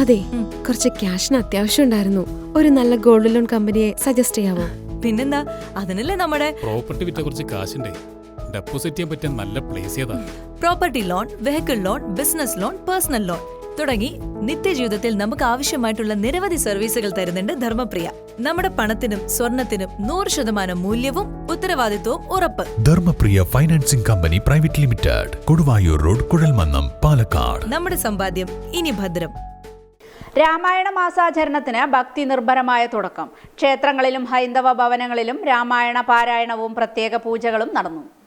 അതെ കുറച്ച് ക്യാഷിന് അത്യാവശ്യം ഉണ്ടായിരുന്നു. ഒരു നല്ല ഗോൾഡ് ലോൺ കമ്പനിയെ സജസ്റ്റ് ചെയ്യാവോ? പിന്നെന്താ? അതിനല്ലേ നമ്മുടെ പ്രോപ്പർട്ടി വിറ്റ കുറച്ച് കാശുണ്ടേ. ഡെപ്പോസിറ്റ് ചെയ്യാൻ പറ്റിയ നല്ല പ്ലേസ് ഏതാ? Property loan vehicle loan business loan personal loan. തുടങ്ങി നിത്യജീവിതത്തിൽ നമുക്ക് ആവശ്യമായിട്ടുള്ള നിരവധി സർവീസുകൾ തരുന്നുണ്ട് ധർമ്മപ്രിയ. നമ്മുടെ പണത്തിനും സ്വർണത്തിനും നൂറ് ശതമാനം മൂല്യവും ഉത്തരവാദിത്വവും ഉറപ്പ്. Dharmapriya financing company private limited Koduvayur road Kuzhalmannam Palakkad. നമ്മുടെ സമ്പാദ്യം ഇനി ഭദ്രം. രാമായണ മാസാചരണത്തിന് ഭക്തി നിർഭരമായ തുടക്കം. ക്ഷേത്രങ്ങളിലും ഹൈന്ദവ ഭവനങ്ങളിലും രാമായണ പാരായണവും പ്രത്യേക പൂജകളും നടന്നു.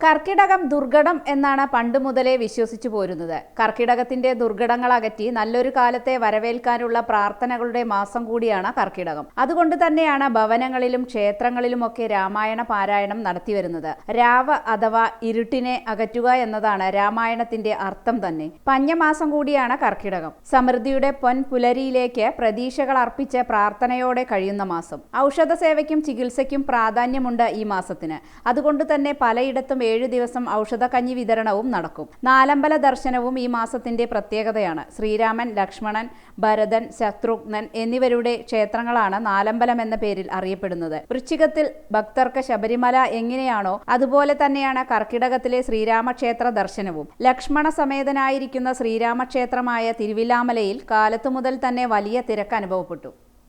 കർക്കിടകം ദുർഘടം എന്നാണ് പണ്ട് മുതലേ വിശ്വസിച്ചു പോരുന്നത്. കർക്കിടകത്തിന്റെ ദുർഘടങ്ങൾ അകറ്റി നല്ലൊരു കാലത്തെ വരവേൽക്കാനുള്ള പ്രാർത്ഥനകളുടെ മാസം കൂടിയാണ് കർക്കിടകം. അതുകൊണ്ട് തന്നെയാണ് ഭവനങ്ങളിലും ക്ഷേത്രങ്ങളിലുമൊക്കെ രാമായണ പാരായണം നടത്തി വരുന്നത് രാവ അഥവാ ഇരുട്ടിനെ അകറ്റുക എന്നതാണ് രാമായണത്തിന്റെ അർത്ഥം തന്നെ. പഞ്ഞമാസം കൂടിയാണ് കർക്കിടകം. സമൃദ്ധിയുടെ പൊൻപുലരിയിലേക്ക് പ്രതീക്ഷകൾ അർപ്പിച്ച് പ്രാർത്ഥനയോടെ കഴിയുന്ന മാസം. ഔഷധ സേവയ്ക്കും ചികിത്സയ്ക്കും പ്രാധാന്യമുണ്ട് ഈ മാസത്തിന്. അതുകൊണ്ട് തന്നെ പലയിടത്തും ഏഴു ദിവസം ഔഷധക്കഞ്ഞി വിതരണവും നടക്കും. നാലമ്പല ദർശനവും ഈ മാസത്തിന്റെ പ്രത്യേകതയാണ്. ശ്രീരാമൻ ലക്ഷ്മണൻ ഭരതൻ ശത്രുഘ്നൻ എന്നിവരുടെ ക്ഷേത്രങ്ങളാണ് നാലമ്പലം എന്ന പേരിൽ അറിയപ്പെടുന്നത്. വൃശ്ചികത്തിൽ ഭക്തർക്ക് ശബരിമല എങ്ങനെയാണോ അതുപോലെ തന്നെയാണ് കർക്കിടകത്തിലെ ശ്രീരാമക്ഷേത്ര ദർശനവും. ലക്ഷ്മണ സമേതനായിരിക്കുന്ന ശ്രീരാമക്ഷേത്രമായ തിരുവില്ലാമലയിൽ കാലത്തു മുതൽ തന്നെ വലിയ തിരക്ക് അനുഭവപ്പെട്ടു.